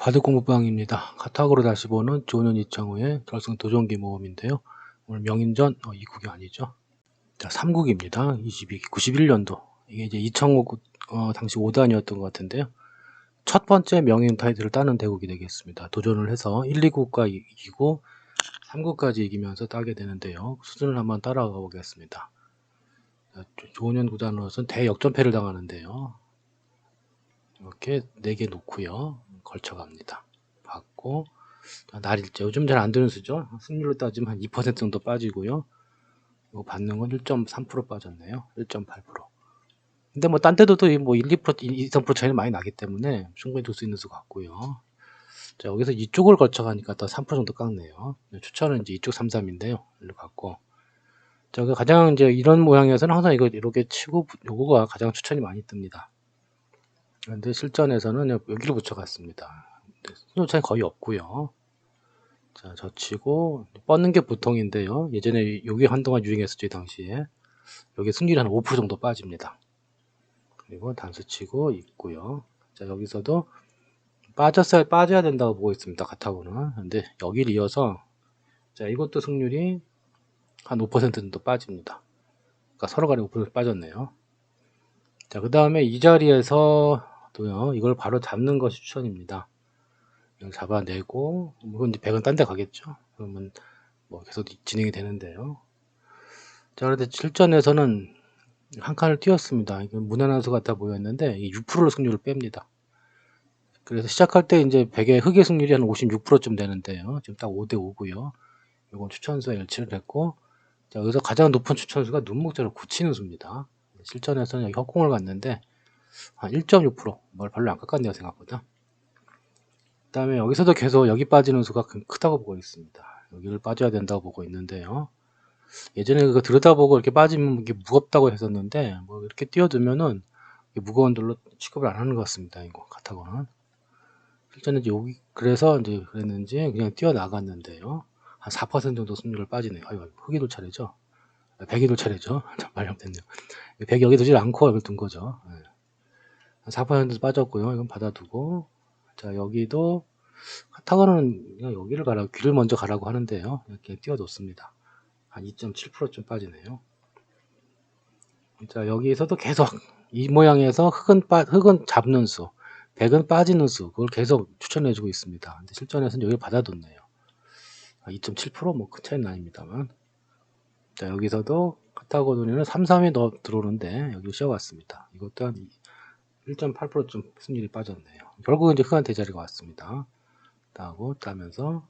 바둑 공부방입니다. 카타고로 다시 보는 조년 이창호의 결승 도전기 모험인데요. 오늘 명인전 어, 2국이 아니죠. 자, 3국입니다. 22, 91년도. 이게 이제 이창호 어, 당시 5단이었던 것 같은데요. 첫 번째 명인 타이틀을 따는 대국이 되겠습니다. 도전을 해서 1, 2국과 이기고 3국까지 이기면서 따게 되는데요. 수준을 한번 따라가 보겠습니다. 조년 구단으로서는 대역전패를 당하는데요. 이렇게 4개 놓고요. 걸쳐갑니다. 받고 날일제 요즘 잘 안 되는 수죠. 승률로 따지면 한 2% 정도 빠지고요. 이거 받는 건 1.3% 빠졌네요. 1.8%. 근데 뭐 딴 데도 뭐 1, 2%, 2, 3% 차이는 많이 나기 때문에 충분히 둘 수 있는 수 같고요. 자, 여기서 이쪽을 거쳐가니까 또 3% 정도 깎네요. 추천은 이제 이쪽 3, 3인데요. 일로 갔고. 자, 그 가장 이제 이런 모양에서는 항상 이거 이렇게 치고 요거가 가장 추천이 많이 뜹니다. 그런데 실전에서는 여기를 붙여갔습니다. 순조차이 거의 없고요. 자, 젖히고 뻗는 게 보통인데요. 예전에 여기 한동안 유행했었죠, 당시에. 여기 승률이 한 5% 정도 빠집니다. 그리고 단수 치고 있고요. 자, 여기서도 빠졌어야 빠져야 된다고 보고 있습니다. 같아고는. 근데 여기를 이어서 자, 이것도 승률이 한 5% 정도 빠집니다. 그러니까 서로 간에 5% 빠졌네요. 자, 그 다음에 이 자리에서 또요, 이걸 바로 잡는 것이 추천입니다. 이걸 잡아내고, 물론 이제 100은 딴 데 가겠죠. 그러면 뭐 계속 진행이 되는데요. 자, 그런데 실전에서는 한 칸을 띄웠습니다. 무난한 수 같아 보였는데, 6%를 승률을 뺍니다. 그래서 시작할 때 이제 100의 흑의 승률이 한 56%쯤 되는데요. 지금 딱 5대 5고요. 이건 추천수와 일치를 했고, 자, 여기서 가장 높은 추천수가 눈목자를 굳히는 수입니다. 실전에서는 여기 협공을 갔는데, 한 1.6%, 뭘 별로 안 깎았네요, 생각보다. 그 다음에 여기서도 계속 여기 빠지는 수가 크다고 보고 있습니다. 여기를 빠져야 된다고 보고 있는데요. 예전에 그거 들여다보고 이렇게 빠지면 이게 무겁다고 했었는데, 뭐 이렇게 띄워두면은 무거운 돌로 취급을 안 하는 것 같습니다. 이거 같다고는. 이제 여기, 그래서 이제 그랬는지 그냥 뛰어나갔는데요. 한 4% 정도 승률을 빠지네요. 아유, 흑이돌 차례죠. 백이돌 차례죠. 말잘못했네요. 백이 여기 두질 않고 여기 둔 거죠. 네. 4% 빠졌고요. 이건 받아두고 자 여기도 그냥 여기를 가라고 귀를 먼저 가라고 하는데요. 이렇게 띄워뒀습니다. 한 2.7%쯤 빠지네요. 자 여기에서도 계속 이 모양에서 흙은 빠, 흙은 잡는 수, 백은 빠지는 수 그걸 계속 추천해주고 있습니다. 근데 실전에서는 여기를 받아뒀네요. 2.7%뭐 큰 차이는 아닙니다만 자 여기서도 카타고 돈에는 3, 3이 더 들어오는데 여기 쉬어왔습니다. 이것도 한 1.8%좀 승률이 빠졌네요. 결국은 이제 흑한 대자리가 왔습니다. 따고 따면서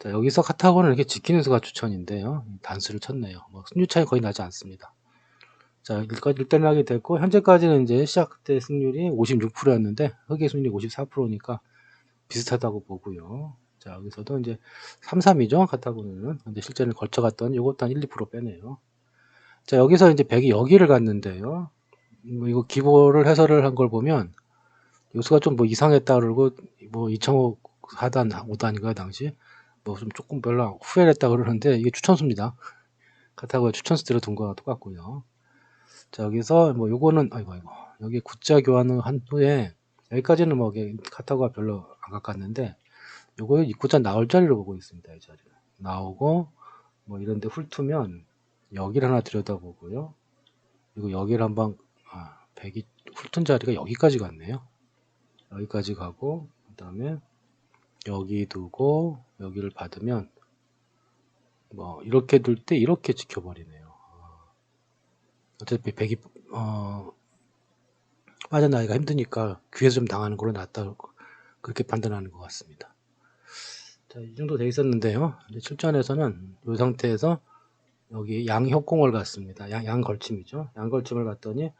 자, 여기서 카타고는 이렇게 지키는 수가 추천인데요. 단수를 쳤네요. 뭐 승률 차이 거의 나지 않습니다. 자, 일까지 일단 하게 됐고 현재까지는 이제 시작 때 승률이 56%였는데 흑의 승률이 54%니까 비슷하다고 보고요. 자, 여기서도 이제 3, 3이죠. 카타고는. 근데 실제는 걸쳐갔던 이것도 한 1, 2% 빼네요. 자, 여기서 이제 100이 여기를 갔는데요. 뭐 이거 기보를 해설을 한 걸 보면 요수가 좀 뭐 이상했다 그러고 뭐2005 4단 5단인가 당시 뭐 좀 조금 별로 후회했다 그러는데 이게 추천수입니다. 카타고의 추천수대로 둔 거와 똑같고요. 자 여기서 뭐 요거는 아이고 아이고 여기 굿자 교환을 한 후에 여기까지는 뭐 카타고가 별로 안 가깝는데 요거 입구자 나올 자리로 보고 있습니다. 이 자리를 나오고 뭐 이런데 훑으면 여기를 하나 들여다보고요. 그리고 여기를 한번 아, 100이 훑은 자리가 여기까지 갔네요. 여기까지 가고 그 다음에 여기 두고 여기를 받으면 뭐 이렇게 둘 때 이렇게 지켜버리네요. 아, 어차피 100이 어, 빠져나기가 힘드니까 귀에서 좀 당하는 걸로 낫다 그렇게 판단하는 것 같습니다. 자, 이 정도 돼 있었는데요. 출전에서는 이 상태에서 여기 양협공을 갔습니다. 양, 양걸침이죠. 양걸침을 갔더니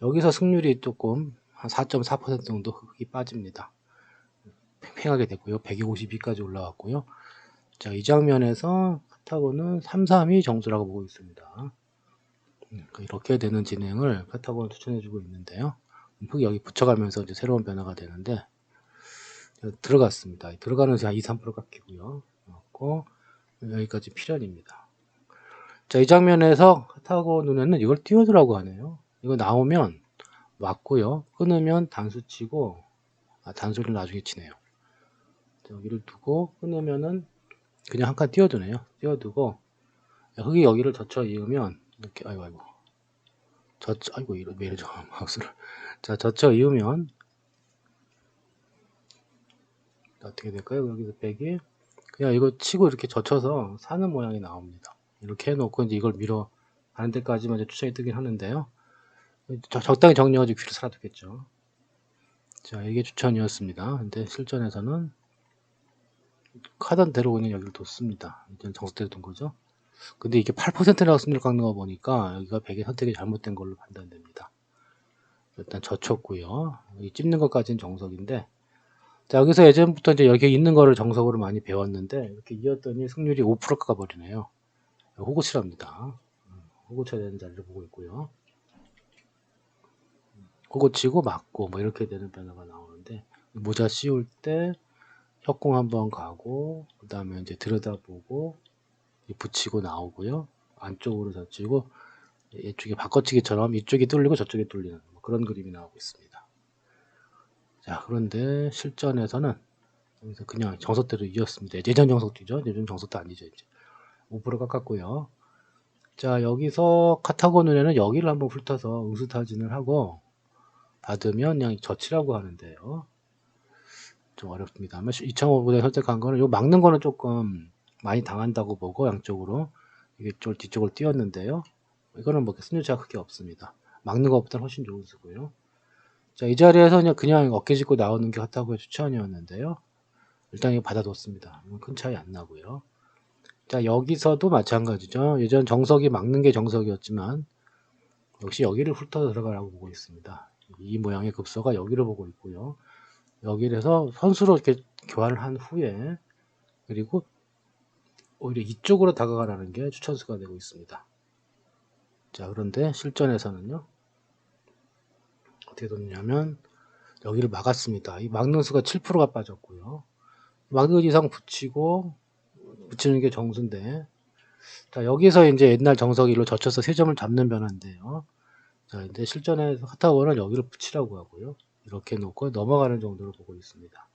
여기서 승률이 조금 한 4.4% 정도 흑이 빠집니다. 팽팽하게 됐고요. 152까지 올라왔고요. 자, 이 장면에서 카타고는 332 정수라고 보고 있습니다. 음, 이렇게 되는 진행을 카타고는 추천해주고 있는데요. 흑이 여기 붙여가면서 이제 새로운 변화가 되는데 들어갔습니다. 들어가는 한 2, 3% 깎이고요. 그고 여기까지 필연입니다. 자, 이 장면에서 카타고 눈에는 이걸 띄워두라고 하네요. 이거 나오면 맞고요. 끊으면 단수 치고 아, 단수를 나중에 치네요. 여기를 두고 끊으면은 그냥 한 칸 띄워두네요. 띄워두고 흙이 여기를 젖혀 이으면 이렇게 아이고 아이고 젖 아이고 이러 왜 이러죠 마우스를 자 젖혀 이으면 어떻게 될까요? 여기서 빼기 그냥 이거 치고 이렇게 젖혀서 사는 모양이 나옵니다. 이렇게 해놓고 이제 이걸 밀어 가는 데까지만 이제 추천이 뜨긴 하는데요. 저- 적당히 정리해가지고 귀를 살아두겠죠. 자, 이게 추천이었습니다. 근데 실전에서는 카던 대로 그냥 여기를 뒀습니다. 이제 정석대로 둔 거죠. 근데 이게 8%라고 승률 깎는 거 보니까 여기가 100의 선택이 잘못된 걸로 판단됩니다. 일단 젖혔고요. 이 찝는 것까지는 정석인데 자, 여기서 예전부터 이제 여기 있는 거를 정석으로 많이 배웠는데 이렇게 이었더니 승률이 5%가 가버리네요. 호구치랍니다. 호구 쳐야 되는 자리를 보고 있고요. 호구 치고 맞고 뭐 이렇게 되는 변화가 나오는데 모자 씌울 때 협공 한번 가고 그 다음에 이제 들여다보고 이 붙이고 나오고요. 안쪽으로 젖히고 이쪽에 바꿔치기처럼 이쪽이 뚫리고 저쪽이 뚫리는 뭐 그런 그림이 나오고 있습니다. 자 그런데 실전에서는 여기서 그냥 정석대로 이었습니다. 예전 정석이죠. 요즘 정석도 아니죠. 이제 5% 깎았고요. 자 여기서 카타고 눈에는 여기를 한번 훑어서 응수타진을 하고 받으면 그냥 젖히라고 하는데요. 좀 어렵습니다만 2.5분에 선택한 거는 요 막는 거는 조금 많이 당한다고 보고 양쪽으로 이게 쪽 뒤쪽을 띄웠는데요. 이거는 뭐 승률차가 크게 없습니다. 막는 것보다는 훨씬 좋은 수고요. 자, 이 자리에서 그냥, 그냥 어깨 짚고 나오는 게 카타고의 추천이었는데요. 일단 이거 받아뒀습니다. 이건 큰 차이 안 나고요. 자, 여기서도 마찬가지죠. 예전 정석이 막는 게 정석이었지만 역시 여기를 훑어서 들어가라고 보고 있습니다. 이 모양의 급소가 여기를 보고 있고요. 여기를 해서 선수로 이렇게 교환을 한 후에 그리고 오히려 이쪽으로 다가가라는 게 추천수가 되고 있습니다. 자, 그런데 실전에서는요. 어떻게 됐냐면 여기를 막았습니다. 이 막는 수가 7%가 빠졌고요. 막는 이상 붙이고 붙이는 게 정수인데 자 여기서 이제 옛날 정석이로 젖혀서 세 점을 잡는 변화인데요. 자 이제 실전에서 카타고는 여기를 붙이라고 하고요. 이렇게 놓고 넘어가는 정도로 보고 있습니다.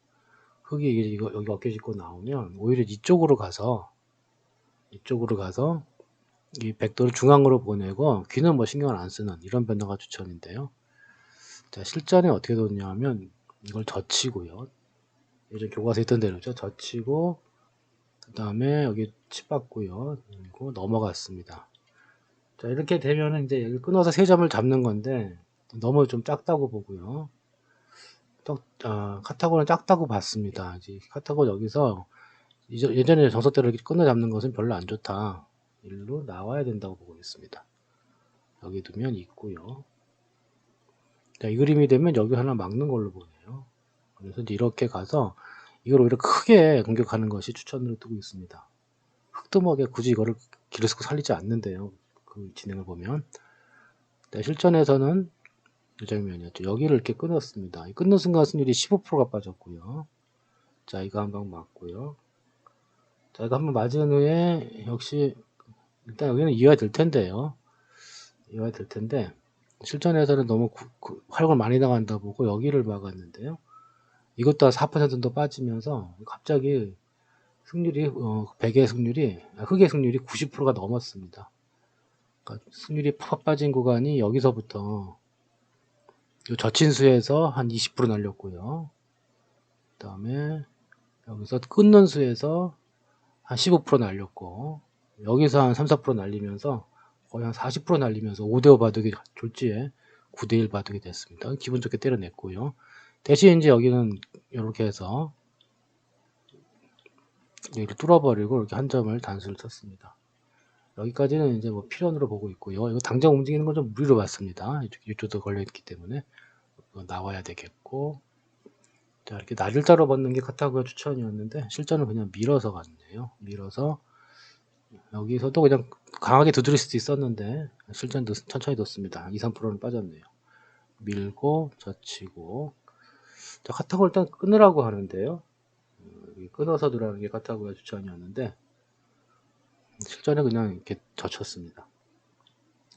흙이 이거 여기 어깨 짚고 나오면 오히려 이쪽으로 가서 이쪽으로 가서 이 백도를 중앙으로 보내고 귀는 뭐 신경을 안 쓰는 이런 변화가 추천인데요. 자, 실전에 어떻게 됐냐면 이걸 젖히고요. 예전 교과서에 있던 대로죠. 젖히고 그 다음에 여기 칩 받고요. 그리고 넘어갔습니다. 자, 이렇게 되면은 이제 여기 끊어서 세 점을 잡는 건데 너무 좀 작다고 보고요. 또, 아, 카타고는 작다고 봤습니다. 이제 카타고 여기서 예전에 정석대로 이렇게 끊어 잡는 것은 별로 안 좋다. 일로 나와야 된다고 보고 있습니다. 여기 두면 있고요. 자, 이 그림이 되면 여기 하나 막는 걸로 보네요. 그래서 이제 이렇게 가서 이걸 오히려 크게 공격하는 것이 추천으로 뜨고 있습니다. 흑두먹에 굳이 이거를 길을 쓰고 살리지 않는데요. 그 진행을 보면. 네, 실전에서는 이 장면이었죠. 여기를 이렇게 끊었습니다. 이 끊는 순간 승률이 15%가 빠졌고요. 자, 이거 한 방 맞고요. 자, 이거 한 번 맞은 후에 역시 일단 여기는 이해가 될 텐데요. 이해가 될 텐데 실전에서는 너무 구- 구- 활용을 많이 나간다 보고 여기를 막았는데요. 이것도 한 4% 정도 빠지면서 갑자기 승률이 어, 100의 승률이 아, 흑의 승률이 90%가 넘었습니다. 그러니까 승률이 팍 빠진 구간이 여기서부터 요 저친수에서 한 20% 날렸고요. 그 다음에 여기서 끊는 수에서 한 15% 날렸고 여기서 한 3, 4% 날리면서 거의 한 40% 날리면서 5대5 바둑이 졸지에 9대1 바둑이 됐습니다. 기분 좋게 때려냈고요. 대신 이제 여기는 이렇게 해서 여기를 뚫어버리고 이렇게 한 점을 단수를 쳤습니다. 여기까지는 이제 뭐 필연으로 보고 있고요. 이거 당장 움직이는 건 좀 무리로 봤습니다. 이쪽, 이쪽도 걸려있기 때문에 이거 나와야 되겠고 자 이렇게 날일자로 벗는 게 카타고의 추천이었는데 실전은 그냥 밀어서 갔네요. 밀어서 여기서도 그냥 강하게 두드릴 수도 있었는데 실전 도 천천히 뒀습니다. 2, 3%는 빠졌네요. 밀고 젖히고 자 카타고 일단 끊으라고 하는데요. 어, 여기 끊어서 두라는 게 카타고의 추천이었는데 실전에 그냥 이렇게 젖혔습니다.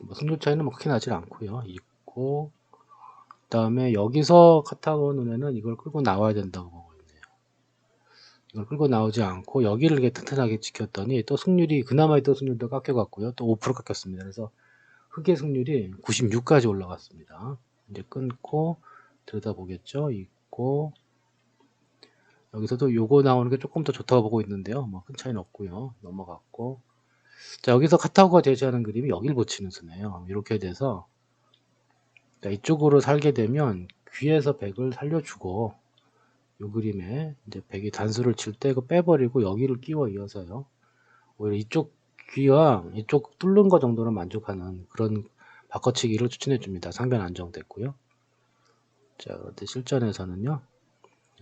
뭐 승률 차이는 뭐 크게 나질 않고요. 있고 그 다음에 여기서 카타고 눈에는 이걸 끌고 나와야 된다고 끌고 나오지 않고 여기를 이렇게 튼튼하게 지켰더니 또 승률이 그나마 또 승률도 깎여갔고요. 또 5% 깎였습니다. 그래서 흑의 승률이 96까지 올라갔습니다. 이제 끊고 들여다보겠죠. 있고 여기서도 요거 나오는 게 조금 더 좋다고 보고 있는데요. 뭐 큰 차이는 없고요. 넘어갔고 자 여기서 카타고가 제시하는 그림이 여길 붙이는 수네요. 이렇게 돼서 자, 이쪽으로 살게 되면 귀에서 백을 살려주고 요 그림에 이제 백이 단수를 칠 때 그 빼버리고 여기를 끼워 이어서요. 오히려 이쪽 귀와 이쪽 뚫는 거 정도는 만족하는 그런 바꿔치기를 추천해 줍니다. 상변 안정됐고요. 자, 그런데 실전에서는요.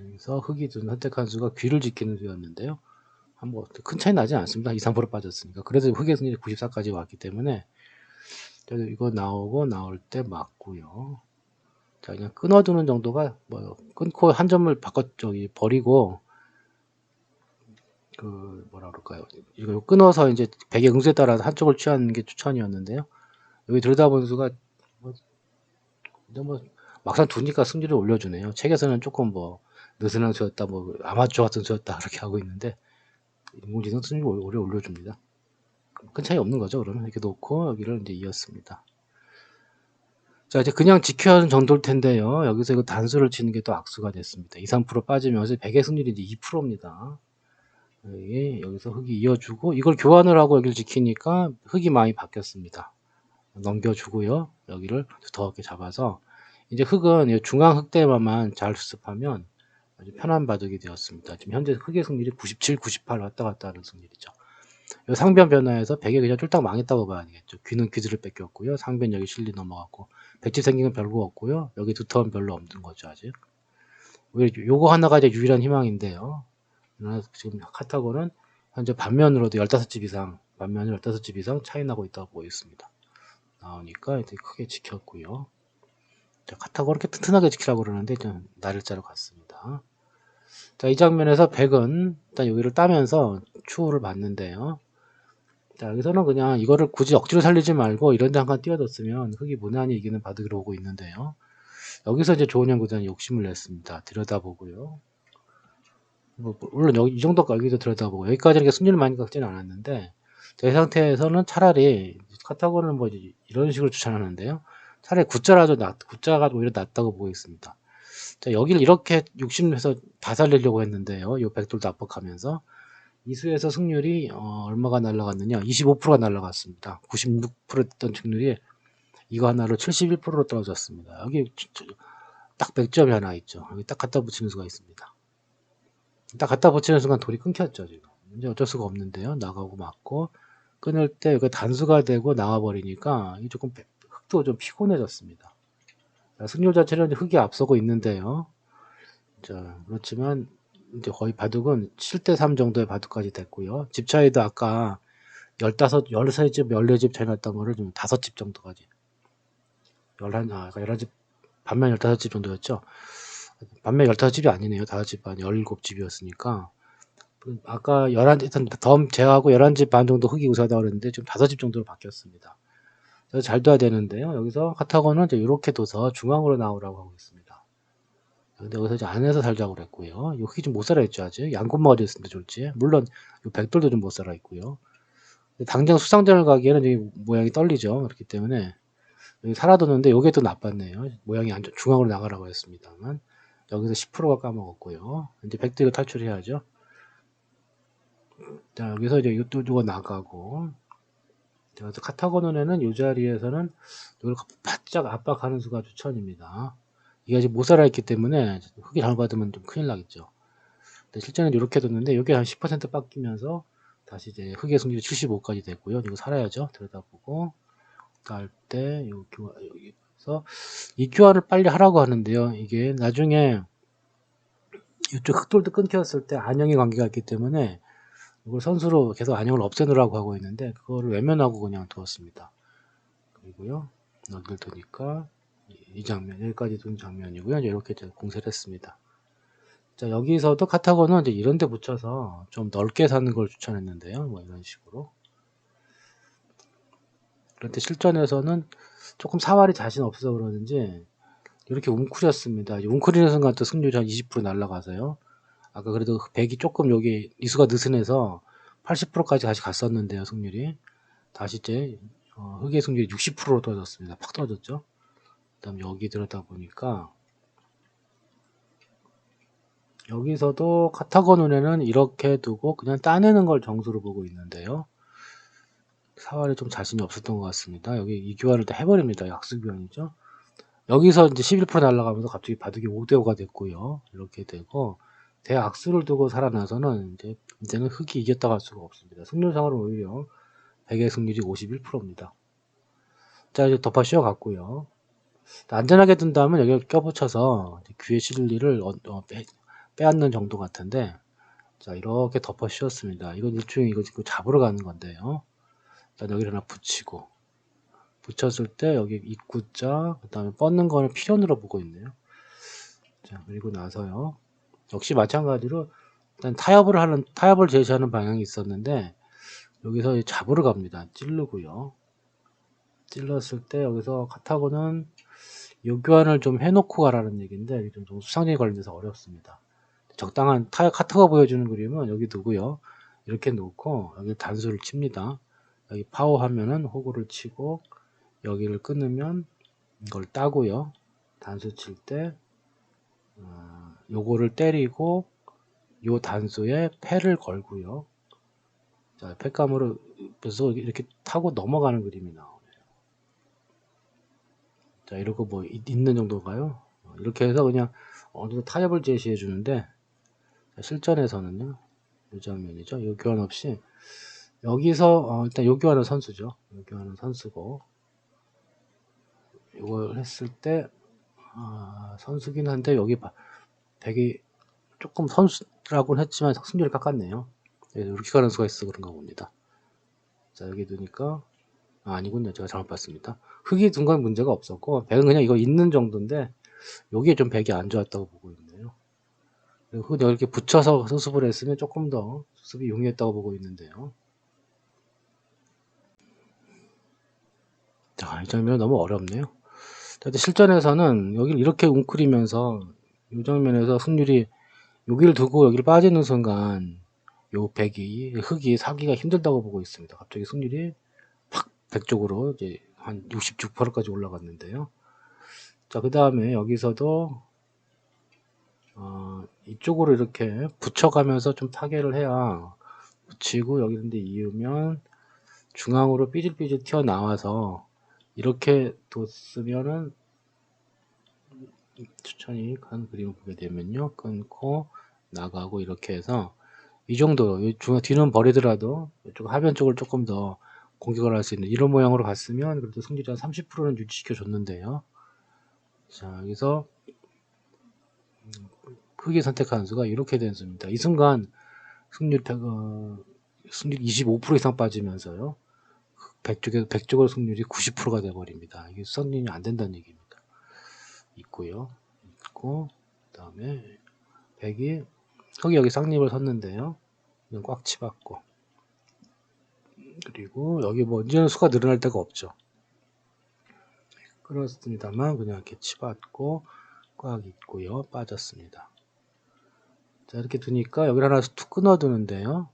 여기서 흑이 둔 선택한 수가 귀를 지키는 수였는데요. 한번 큰 차이 나지 않습니다. 2, 3% 빠졌으니까. 그래도 흑의 승률이 94까지 왔기 때문에 자, 이거 나오고 나올 때 맞고요. 자, 그냥 끊어두는 정도가 뭐 끊고 한 점을 바꿔 저기 버리고 그 뭐라 그럴까요? 이거 끊어서 이제 백의 응수에 따라서 한쪽을 취하는 게 추천이었는데요. 여기 들여다본 수가 뭐, 뭐 막상 두니까 승률을 올려주네요. 책에서는 조금 뭐 느슨한 수였다, 뭐 아마추어 같은 수였다 그렇게 하고 있는데 인공지능 승률을 오래 올려줍니다. 큰 차이 없는 거죠. 그러면 이렇게 놓고 여기를 이제 이었습니다. 자 이제 그냥 지켜야 하는 정도일 텐데요. 여기서 이거 단수를 치는 게 또 악수가 됐습니다. 2, 3% 빠지면서 100의 승률이 이제 2%입니다. 여기, 여기서 흑이 이어주고 이걸 교환을 하고 여기를 지키니까 흑이 많이 바뀌었습니다. 넘겨주고요. 여기를 두텁게 잡아서 이제 이 중앙 흑대만만 잘 수습하면 아주 편한 바둑이 되었습니다. 지금 현재 흑의 승률이 97, 98 왔다 갔다 하는 승률이죠. 이 상변 변화에서 백이 그냥 쫄딱 망했다고 봐야 되겠죠. 귀는 귀즈를 뺏겼고요. 상변 여기 실리 넘어갔고 백지 생긴 건 별거 없고요. 여기 두터운 별로 없는 거죠 아직. 요거 하나가 이제 유일한 희망인데요. 지금 카타고는 현재 반면으로도 15집 이상, 반면으로 15집 이상 차이 나고 있다고 보고 있습니다. 나오니까 이렇게 크게 지켰고요. 자, 카타고 이렇게 튼튼하게 지키라고 그러는데 좀 날일자로 갔습니다. 자, 이 장면에서 백은 일단 여기를 따면서 추후를 봤는데요. 자, 여기서는 그냥 이거를 굳이 억지로 살리지 말고 이런 데 한칸 띄워뒀으면 흑이 무난히 이기는 바둑으로 오고 있는데요. 여기서 이제 조은영 구단이 욕심을 냈습니다. 들여다보고요. 뭐, 물론 여기 이 정도까지 여기도 들여다보고 여기까지는 승률을 많이 깎지는 않았는데 제 상태에서는 차라리 카타고는 뭐 이런 식으로 추천하는데요. 차라리 구자라도 낫, 구자가 오히려 낫다고 보고 있습니다. 자, 여기를 이렇게 욕심내서 다 살리려고 했는데요. 요 백돌도 압박하면서 이수에서 승률이 어, 얼마가 날라갔느냐? 25%가 날라갔습니다. 96%였던 승률이 이거 하나로 71%로 떨어졌습니다. 여기 딱 100점이 하나 있죠. 여기 딱 갖다 붙이는 수가 있습니다. 딱 갖다 붙이는 순간 돌이 끊겼죠, 지금. 이제 어쩔 수가 없는데요. 나가고 맞고 끊을 때 이거 단수가 되고 나와버리니까 이 조금 흑도 좀 피곤해졌습니다. 자, 승률 자체는 흑이 앞서고 있는데요. 자, 그렇지만 이제 거의 바둑은 7대3 정도의 바둑까지 됐고요. 집 차이도 아까 15, 13집, 14집 차이 났던 거를 좀 5집 정도까지. 11, 아, 11집, 반면 15집 정도였죠. 반면 15집이 아니네요. 5집 반, 17집이었으니까. 아까 11집, 덤 제하고 11집 반 정도 흑이 우세하다고 그랬는데 지금 5집 정도로 바뀌었습니다. 그래서 잘 둬야 되는데요. 여기서 카타고는 이제 이렇게 둬서 중앙으로 나오라고 하고 있습니다. 근데 여기서 이제 안에서 살자고 그랬고요. 이 흑이 좀못 살아있죠, 아직. 양꾼마가 어디였습니다, 졸지. 물론, 이 백돌도 좀 못 살아있고요. 당장 수상전을 가기에는 이 모양이 떨리죠. 그렇기 때문에, 여기 살아뒀는데, 요게 또 나빴네요. 모양이 안, 중앙으로 나가라고 했습니다만, 여기서 10%가 까먹었고요. 이제 백돌이 탈출해야죠. 자, 여기서 이제 이것도 두고 나가고, 자, 그래서 카타고논에는 이 자리에서는 이걸 바짝 압박하는 수가 추천입니다. 이게 아직 못 살아있기 때문에 흑이 잘못 받으면 좀 큰일 나겠죠. 근데 실제는 이렇게 뒀는데 여기 한 10% 바뀌면서 다시 이제 흑의 승률이 75까지 됐고요. 이거 살아야죠. 들여다보고 할때 여기서 이 교환을 빨리 하라고 하는데요. 이게 나중에 이쪽 흑돌도 끊겼을 때 안형의 관계가 있기 때문에 이걸 선수로 계속 안형을 없애놓으라고 하고 있는데 그거를 외면하고 그냥 두었습니다. 그리고요. 여기를 두니까 이 장면, 여기까지 둔 장면이고요. 이렇게 공세를 했습니다. 자, 여기서도 카타고는 이제 이런 데 붙여서 좀 넓게 사는 걸 추천했는데요. 뭐 이런 식으로. 그런데 실전에서는 조금 사활이 자신 없어서 그러는지 이렇게 웅크렸습니다. 웅크리는 순간 또 승률이 한 20% 날라가서요. 아까 그래도 100이 조금 여기 이수가 느슨해서 80%까지 다시 갔었는데요, 승률이. 다시 이제 어, 흑의 승률이 60%로 떨어졌습니다. 팍 떨어졌죠. 그다음 여기 들어다 보니까 여기서도 카타고 눈에는 이렇게 두고 그냥 따내는 걸 정수로 보고 있는데요. 사활에 좀 자신이 없었던 것 같습니다. 여기 이 교환을 다 해버립니다. 약수 교환이죠. 여기서 이제 11% 날아가면서 갑자기 바둑이 5대5가 됐고요. 이렇게 되고 대악수를 두고 살아나서는 이제 이제는 흑이 이겼다고 할 수가 없습니다. 승률상으로 오히려 100의 승률이 51%입니다. 자 이제 덮어 씌워 갔고요. 안전하게 둔다면 여기 껴붙여서 귀의 실리를 어, 어, 빼, 빼앗는 정도 같은데 자 이렇게 덮어 씌웠습니다. 이건 일종의 이거 지금 잡으러 가는 건데요. 일단 여기를 하나 붙이고 붙였을 때 여기 입구자 그 다음에 뻗는 거는 필연으로 보고 있네요. 자 그리고 나서요. 역시 마찬가지로 일단 타협을 하는 타협을 제시하는 방향이 있었는데 여기서 잡으러 갑니다. 찌르고요. 찔렀을 때 여기서 카타고는 요교환을 좀 해놓고 가라는 얘기인데 좀, 좀 수상적인 관련돼서 어렵습니다. 적당한 타, 카타가 보여주는 그림은 여기 두고요. 이렇게 놓고 여기 단수를 칩니다. 여기 파워 하면은 호구를 치고 여기를 끊으면 이걸 따고요. 단수 칠때 어, 요거를 때리고 요 단수에 패를 걸고요. 자, 패감으로 그래서 이렇게 타고 넘어가는 그림이 나오네요. 자, 이러고 뭐 있는 정도인가요? 어, 이렇게 해서 그냥 어느 정도 타협을 제시해 주는데 실전에서는요. 이 장면이죠. 요 교환 없이 여기서 어, 일단 요 교환은 선수죠. 요 교환은 선수고 이걸 했을 때 아, 선수긴 한데 여기 봐. 백이 조금 선수라고는 했지만 승률이 깎았네요. 이렇게 가는 수가 있어 그런가 봅니다. 자 여기 두니까 아, 니군요 제가 잘못 봤습니다. 흙이 둔 건 문제가 없었고 백은 그냥 이거 있는 정도인데 여기에 좀 백이 안 좋았다고 보고 있네요. 흙 이렇게 붙여서 수습을 했으면 조금 더 수습이 용이했다고 보고 있는데요. 자, 이 장면 너무 어렵네요. 실전에서는 여기를 이렇게 웅크리면서 이 장면에서 승률이 여기를 두고 여기를 빠지는 순간 요 백이 흙이 사기가 힘들다고 보고 있습니다. 갑자기 승률이 팍 백쪽으로 이제 한 66%까지 올라갔는데요. 자, 그 다음에 여기서도 어, 이쪽으로 이렇게 붙여가면서 좀 타개를 해야 붙이고 여기 근데 이으면 중앙으로 삐질삐질 튀어나와서 이렇게 뒀으면은 추천이 간 그림을 보게 되면요. 끊고 나가고 이렇게 해서 이 정도 중앙 뒤는 버리더라도 이쪽 하변 쪽을 조금 더 공격을 할 수 있는 이런 모양으로 갔으면 그래도 승률이 한 30%는 유지시켜 줬는데요. 자 여기서 크게 선택한 수가 이렇게 된 수입니다. 이 순간 승률 어, 승률 25% 이상 빠지면서요. 100쪽에 100쪽으로 승률이 90%가 돼 버립니다. 이게 수선율이 안 된다는 얘기입니다. 있고요. 있고 그다음에 100이 거기 여기 쌍립을 섰는데요. 꽉 치봤고 그리고 여기 뭐 이제는 수가 늘어날 데가 없죠. 그렇습니다만 그냥 이렇게 치봤고 꽉 있고요. 빠졌습니다. 자 이렇게 두니까 여기를 하나 툭 끊어두는데요.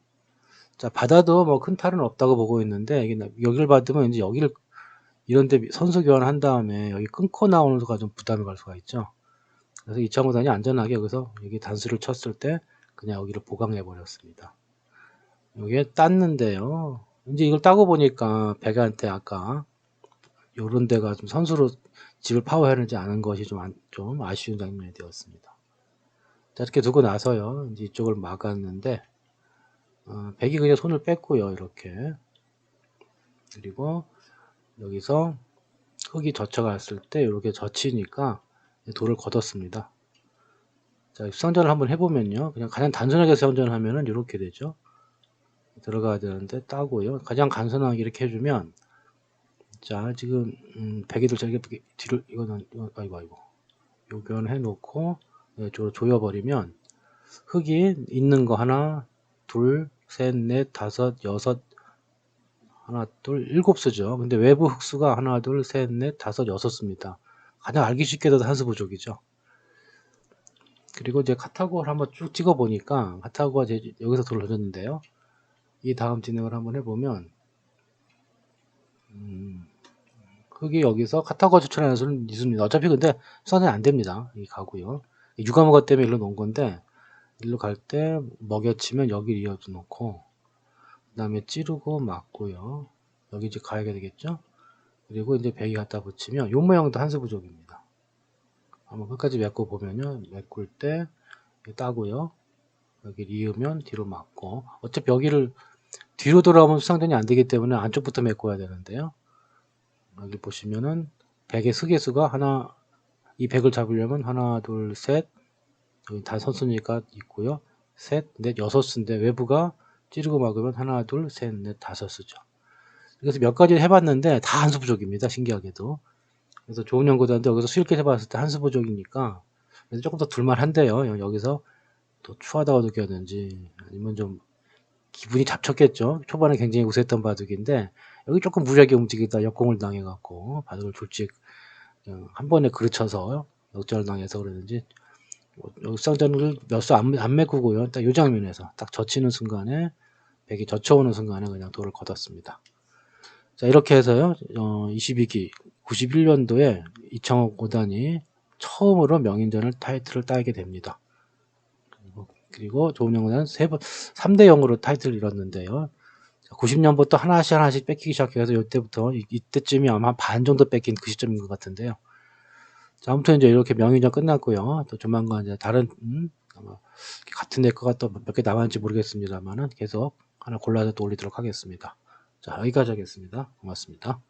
자 받아도 뭐 큰 탈은 없다고 보고 있는데 여기를 받으면 이제 여기를 이런데 선수 교환을 한 다음에 여기 끊고 나오는 수가 좀 부담이 갈 수가 있죠. 그래서 이창호단이 안전하게 여기서 여기 단수를 쳤을 때 그냥 여기를 보강해 버렸습니다. 여기에 땄는데요. 이제 이걸 따고 보니까 백한테 아까 요런 데가 좀 선수로 집을 파워해내지 않은 것이 좀, 안, 좀 아쉬운 장면이 되었습니다. 자, 이렇게 두고 나서요. 이제 이쪽을 막았는데, 어, 백이 그냥 손을 뺐고요. 이렇게. 그리고 여기서 흙이 젖혀갔을 때 이렇게 젖히니까 돌을 걷었습니다. 자, 수상전을 한번 해보면요. 그냥 가장 단순하게 수상전을 하면은 이렇게 되죠. 들어가야 되는데 따고요. 가장 간단하게 이렇게 해주면 자 지금 음, 베개들 저기 뒤를 이거는 이거, 아이고 아이고 요견 해 놓고 이쪽으로 조여 버리면 흙이 있는 거 하나 둘셋넷 다섯 여섯 하나, 둘, 일곱 수죠. 근데 외부 흑수가 하나, 둘, 셋, 넷, 다섯, 여섯 수입니다. 가장 알기 쉽게도 한수 부족이죠. 그리고 이제 카타고를 한번 쭉 찍어 보니까 카타고가 여기서 들어졌는데요. 이 다음 진행을 한번 해보면 음, 흙이 여기서 카타고 추천하는 수는 있습니다. 어차피 근데 수선은 안 됩니다. 이 가고요. 유가무가 때문에 일로 놓은 건데 일로 갈 때 먹여치면 여기 이어져 놓고 그 다음에 찌르고 막고요. 여기 이제 가야 되겠죠? 그리고 이제 배기 갖다 붙이면 요 모양도 한수 부족입니다. 한번 끝까지 메꿔 보면요. 메꿀 때 따고요. 여기 이으면 뒤로 막고 어차피 여기를 뒤로 돌아오면 수상전이 안 되기 때문에 안쪽부터 메꿔야 되는데요. 여기 보시면은 100의 스개수가 하나 이 100을 잡으려면 하나 둘 셋 여기 다 선수니까 있고요. 셋, 넷, 여섯 수인데 외부가 찌르고 막으면 하나, 둘, 셋, 넷, 다섯 수죠. 그래서 몇 가지 해봤는데 다 한수 부족입니다. 신기하게도. 그래서 좋은 연구자인데 여기서 수일계 해봤을 때 한수 부족이니까 그래서 조금 더 둘만한데요. 여기서 더 추하다고 느꼈는지 아니면 좀 기분이 잡쳤겠죠. 초반에 굉장히 우세했던 바둑인데 여기 조금 무리하게 움직이다 역공을 당해갖고 바둑을 졸지 그냥 한 번에 그르쳐서 역전을 당해서 그러는지 역상전을 몇수안 안 메꾸고요. 딱 이 장면에서 딱 젖히는 순간에 백이 젖혀오는 순간에 그냥 돌을 걷었습니다. 자 이렇게 해서요. 어, 22기 91년도에 이창호 고단이 처음으로 명인전을 타이틀을 따게 됩니다. 그리고, 그리고 조은영 세 번, 3대 0으로 타이틀을 잃었는데요. 90년부터 하나씩 하나씩 뺏기기 시작해서 이때부터 이- 이때쯤이 아마 한 반 정도 뺏긴 그 시점인 것 같은데요. 자, 아무튼 이제 이렇게 명의전 끝났고요. 또 조만간 이제 다른 음, 아마 같은 내 거가 또 몇 개 남았는지 모르겠습니다만은 계속 하나 골라서 또 올리도록 하겠습니다. 자, 여기까지 하겠습니다. 고맙습니다.